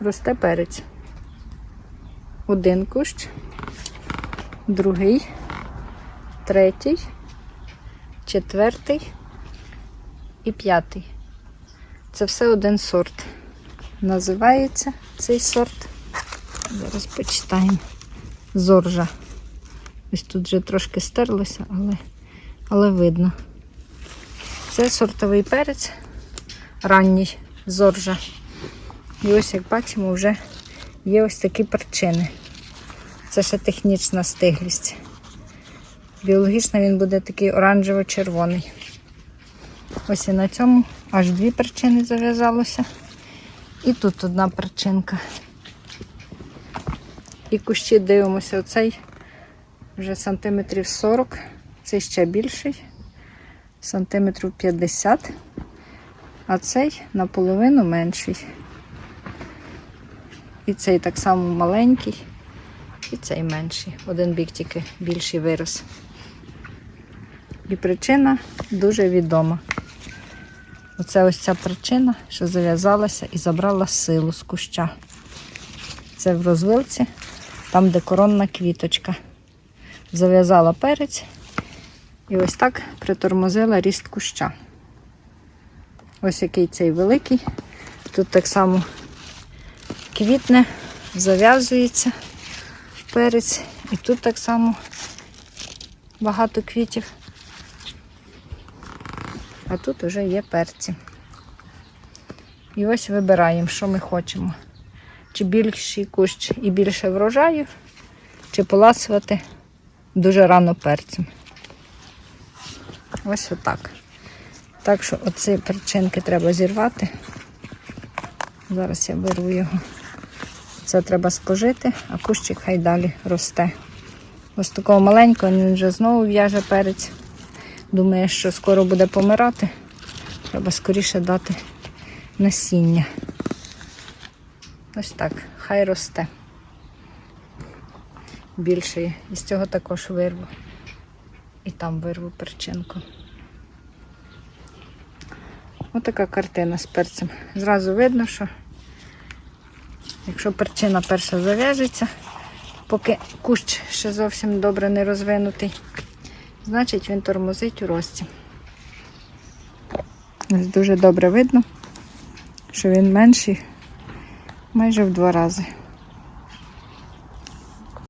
росте перець. Один кущ, другий, третій, четвертий і п'ятий. Це все один сорт. Називається цей сорт. Зараз почитаємо. Зоржа. Ось тут вже трошки стерлося, але, але видно. Це сортовий перець, ранній зоржа. І ось, як бачимо, вже є ось такі перчини. Це ще технічна стиглість. Біологічно він буде такий оранжево-червоний. Ось і на цьому аж дві перчини зав'язалося. І тут одна перчинка. І кущі дивимося, оцей вже сантиметрів 40, цей ще більший, сантиметрів 50, а цей наполовину менший. І цей так само маленький, і цей менший. Один бік тільки більший вирос. І причина дуже відома. Оце ось ця причина, що зав'язалася і забрала силу з куща. Це в розвилці, там, де коронна квіточка. Зав'язала перець і ось так притормозила ріст куща. Ось який цей великий. Тут так само квітне, зав'язується перець. І тут так само багато квітів. А тут вже є перці. І ось вибираємо, що ми хочемо. Чи більший кущ і більше врожаю, чи поласувати дуже рано перцем. Ось отак. Так що оці перчинки треба зірвати. Зараз я беру його. Це треба спожити, а кущик хай далі росте. Ось такого маленького він вже знову в'яже перець. Думає, що скоро буде помирати. Треба скоріше дати насіння. Ось так, хай росте. Більше є. І з цього також вирву. І там вирву перчинку. Ось така картина з перцем. Зразу видно, що якщо перчина перша зав'яжеться, поки кущ ще зовсім добре не розвинутий, значить він тормозить у рості. Ось дуже добре видно, що він менший майже в два рази.